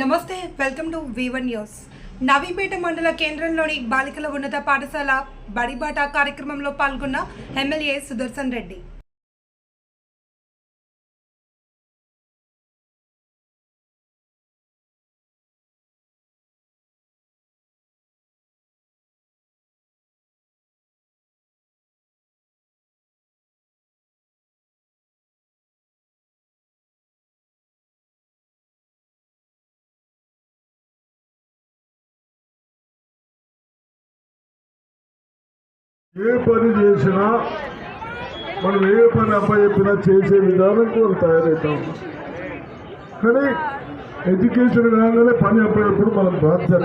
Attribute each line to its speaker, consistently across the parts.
Speaker 1: నమస్తే welcome to one news Navipet మండల కేంద్రంలోని బాలికల ఉన్నత పాఠశాల బడిబాట కార్యక్రమంలో పాల్గొన్న ఎమ్మెల్యే సుదర్శన్ రెడ్డి.
Speaker 2: ఏ పని చేసినా మనం ఏ పని అప్పచెప్పినా చేసే విధానం కూడా తయారవుతాం కానీ ఎడ్యుకేషన్ కాగానే పని అప్పచెప్పుడు మనం బాధ్యత.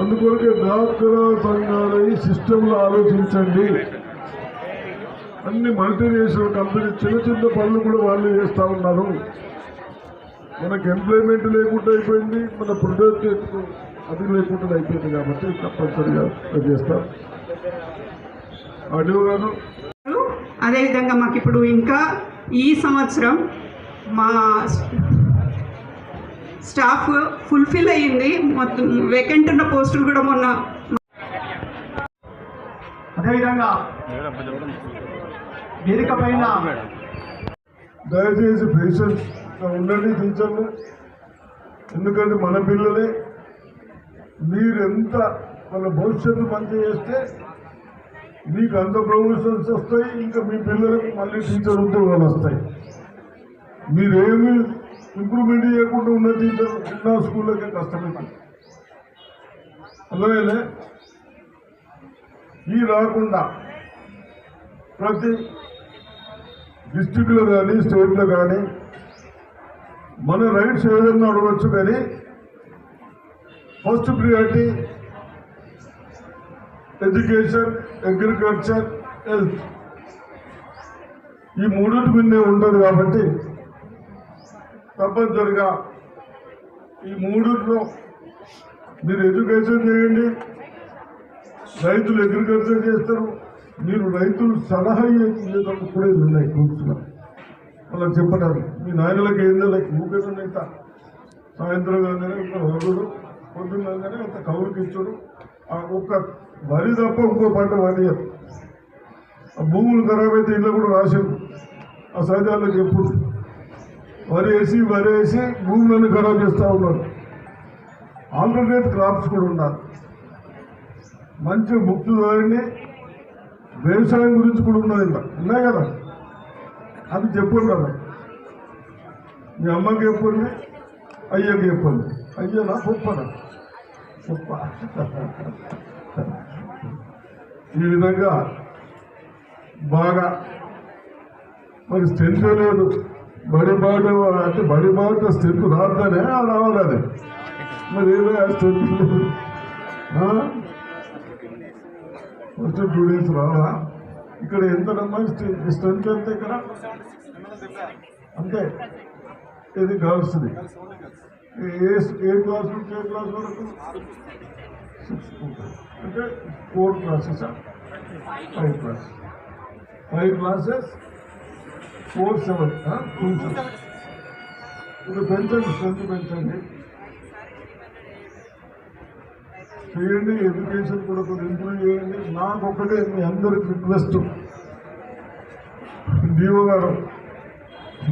Speaker 2: అందుకొరకే డాక్టరా సంఘాలు ఈ సిస్టంలో ఆలోచించండి. అన్ని మల్టీనేషనల్ కంపెనీ చిన్న చిన్న పనులు కూడా వాళ్ళు చేస్తూ ఉన్నారు. మనకు ఎంప్లాయ్మెంట్ లేకుండా అయిపోయింది మన ప్రొడక్ట్ అది లేకుండా అయిపోయింది కాబట్టి తప్పనిసరిగా అది చేస్తాం.
Speaker 3: అదేవిధంగా మాకు ఇప్పుడు ఇంకా ఈ సంవత్సరం మా స్టాఫ్ ఫుల్ఫిల్ అయ్యింది. మొత్తం వేకెంట్ ఉన్న పోస్టులు కూడా మొన్న
Speaker 4: అదేవిధంగా వేదిక పైన
Speaker 2: దయచేసి పేషెంట్ ఉండండి టీచర్లు ఎందుకంటే మన పిల్లలే మీరెంత వాళ్ళ భవిష్యత్తు మంచి చేస్తే మీకు అంత ప్రమోషన్స్ వస్తాయి ఇంకా మీ పిల్లలకు మళ్ళీ టీచర్ ఉద్యోగాలు వస్తాయి. మీరేమి ఇంప్రూవ్మెంట్ చేయకుండా ఉన్న టీచర్ చిన్న స్కూళ్ళకే కష్టమే అలాగే ఈ రాకుండా ప్రతి డిస్టిక్లో కానీ స్టేట్లో కానీ మన రైట్స్ ఏదైనా అడగచ్చు కానీ first priority education agriculture health ఈ మూడింటి మీదే ఉంటుంది కాబట్టి తప్పనిసరిగా ఈ మూడింటిలో మీరు ఎడ్యుకేషన్ చేయండి. రైతులు అగ్రికల్చర్ చేస్తారు. మీరు రైతులు సలహా ఇవ్వడానికి కూడా ఇది ఉన్నాయి గ్రూప్స్లో వాళ్ళకి చెప్పడానికి మీ నాయనలకు ఏం తెలియదు ఊపిరి ఉన్నాయి సాయంత్రం రోజులు ఒక ఇంత కౌలుకి ఇచ్చాడు ఆ ఒక్క వరి తప్ప ఇంకో పంట వరియదు ఆ భూములు ఖరాబ్ అయితే ఇల్లు కూడా రాసిండు ఆ సైదాలకు ఎప్పుడు? వరి వేసి వరి వేసి భూములను ఖరాబ్ చేస్తూ ఉన్నారు. ఆల్టర్నేట్ క్రాప్స్ కూడా ఉన్నారు మంచి ముక్తి దారిని వ్యవసాయం గురించి కూడా ఉన్నది ఇంకా ఉన్నాయి కదా? అది చెప్పున్నారు మీ అమ్మకి చెప్పండి అయ్యకి చెప్పండి. అయ్యనా గొప్పనా? ఈ విధంగా బాగా మరి స్ట్రెంత్ లేదు. బడి బాట అంటే బడి బాట స్ట్రెంత్ రాద్దనే అది మరి ఏమే స్ట్రెంత్ లేదు ఫస్ట్ టూ డేస్ రావా ఇక్కడ ఎంత నమ్మా స్ట్రెంత్ ఎంత ఇక్కడ? అంతే. ఇది కావాల్సింది ఏ ఏ క్లాస్ నుంచి ఏ క్లాస్ వరకు? అంటే four classes? Five class. Five classes? Four seven two seven. పెంచండి స్ట్రెంత్ పెంచండి. చేయండి ఎడ్యుకేషన్ కూడా కొంచెం ఇంప్రూవ్ చేయండి. నాకు ఒకటే మీ అందరికి రిక్వెస్ట్. డిఓ గారు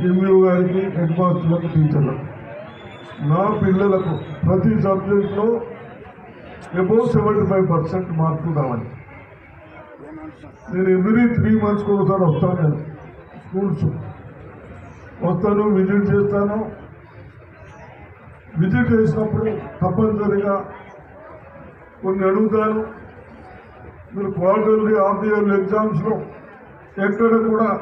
Speaker 2: ఎంఈఓ గారికి హెడ్ మాస్టర్లకు టీచర్లకు. నా పిల్లలకు ప్రతి సబ్జెక్ట్లో అబౌవ్ సెవెంటీ ఫైవ్ పర్సెంట్ మార్కులు రావాలి. నేను ఎవ్రీ త్రీ మంత్స్కి ఒకసారి వస్తాను నేను స్కూల్స్. వస్తాను విజిట్ చేస్తాను. విజిట్ చేసినప్పుడు తప్పనిసరిగా కొన్ని అడుగుతాను. మీరు క్వార్టర్లీ హాఫ్ ఇయర్లీ ఎగ్జామ్స్లో ఎక్కడ కూడా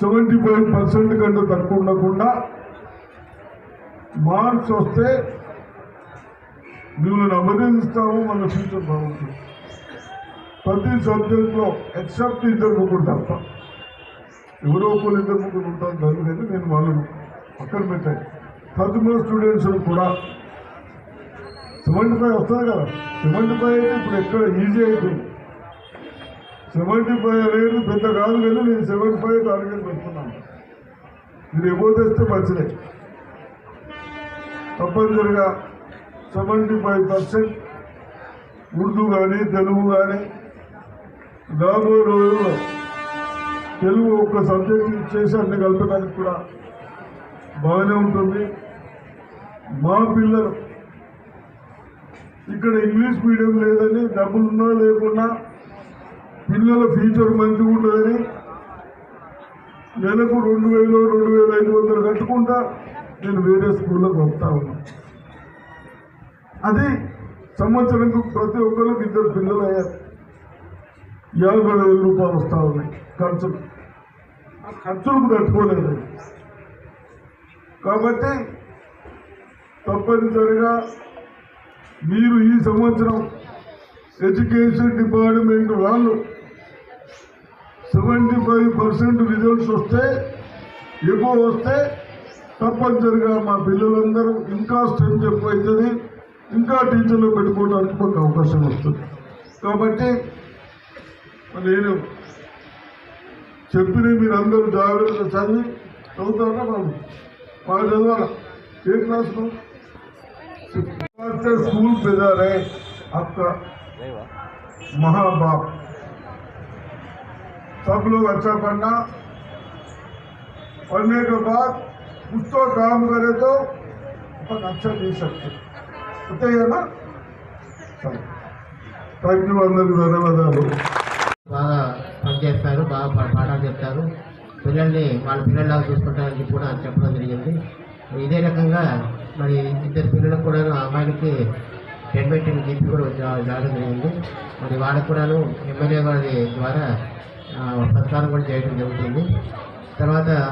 Speaker 2: సెవెంటీ ఫైవ్ పర్సెంట్ కంటే తక్కువ ఉండకుండా మార్క్స్ వస్తే మిమ్మల్ని అభినందిస్తాము మన ఫ్యూచర్ బాగుంటుంది. ప్రతి సబ్జెక్ట్లో ఎక్సెప్ట్ ఇద్దరు ముగ్గురు తప్ప. ఎవరో ఒకరు ఇద్దరు ముగ్గురు ఉంటారు దానికైతే నేను వాళ్ళను పక్కన పెట్టాను చదువుకున్న స్టూడెంట్స్ కూడా సెవెంటీ ఫైవ్ వస్తుంది కదా. సెవెంటీ ఫైవ్ అయితే ఇప్పుడు ఎక్కడ ఈజీ అయిపోయింది సెవెంటీ ఫైవ్ అనేది పెద్ద కాదు కానీ నేను సెవెంటీ ఫైవ్ టార్గెట్ పెడుతున్నాను మీరు ఎబో తెస్తే మంచిదే. తప్పనిసరిగా సెవెంటీ ఫైవ్ పర్సెంట్ ఉర్దూ కానీ తెలుగు కానీ రాబోయే రోజుల్లో తెలుగు ఒక సబ్జెక్ట్ చేసి అన్ని కలపడానికి కూడా బాగానే ఉంటుంది. మా పిల్లలు ఇక్కడ ఇంగ్లీష్ మీడియం లేదని డబ్బులున్నా లేకున్నా పిల్లల ఫ్యూచర్ మంచిగా ఉండదని నెలకు రెండు వేలు రెండు వేల ఐదు వందలు కట్టుకుంటా నేను వేరే స్కూల్లో పంపుతా ఉన్నాను అది సంవత్సరంకు ప్రతి ఒక్కరికి ఇద్దరు పిల్లలు అయ్యారు? యాభై వేల రూపాయలు వస్తూ ఉన్నాయి ఖర్చులు ఆ ఖర్చులకు తట్టుకోలేదు కాబట్టి తప్పనిసరిగా మీరు ఈ సంవత్సరం ఎడ్యుకేషన్ డిపార్ట్మెంట్ వాళ్ళు సెవెంటీ ఫైవ్ పర్సెంట్ రిజల్ట్స్ వస్తే ఎక్కువ వస్తే తప్పనిసరిగా మా పిల్లలందరూ ఇంకా స్ట్రెంత్ ఎక్కువ అవుతుంది ఇంకా టీచర్లు పెట్టుకోవడానికి మాకు అవకాశం వస్తుంది కాబట్టి నేను చెప్పిన మీరు అందరూ జాగ్రత్తగా చదివి చదువుతారా బాబు బాగా చదవాలా ఏ క్లాస్ లో से स्कूल भेजा रहे आपका महा बाप सब लोग अच्छा पढ़ना पढ़ने के बाद कुछ तो काम करे तो अपन अच्छा दे सकते होते है ना थैंक यू अंदर ధన్యవాదాలు
Speaker 4: బాగా పనిచేస్తారు బాగా పా- పాఠాలు చెప్తారు పిల్లల్ని వాళ్ళ పిల్లల్లాగా చూసుకుంటారని చెప్పి కూడా చెప్పడం జరిగింది ఇదే రకంగా మరి ఇద్దరు పిల్లలకు కూడా అమ్మాయిలకి టెన్ బై టెన్ జీపీ కూడా జా- జాగడం జరిగింది మరి వాళ్ళకు కూడాను ఎమ్మెల్యే గారి ద్వారా ఆ, సత్కారం కూడా చేయడం జరుగుతుంది తర్వాత ఆ,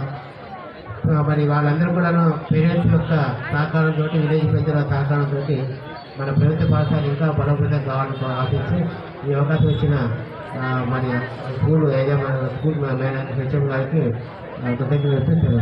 Speaker 4: మరి వాళ్ళందరూ కూడాను పేరెంట్స్ యొక్క సహకారంతో విలేజ్ పెద్దల సహకారంతో మన ప్రభుత్వ పాఠశాల ఇంకా బలోపేతం కావాలని ఆశించి ఈ అవకాశం ఇచ్చిన మన మరి స్కూల్ యజమాని స్కూల్ మేనేజర్ హెచ్ఎం గారికి ఆ, కృతజ్ఞతలు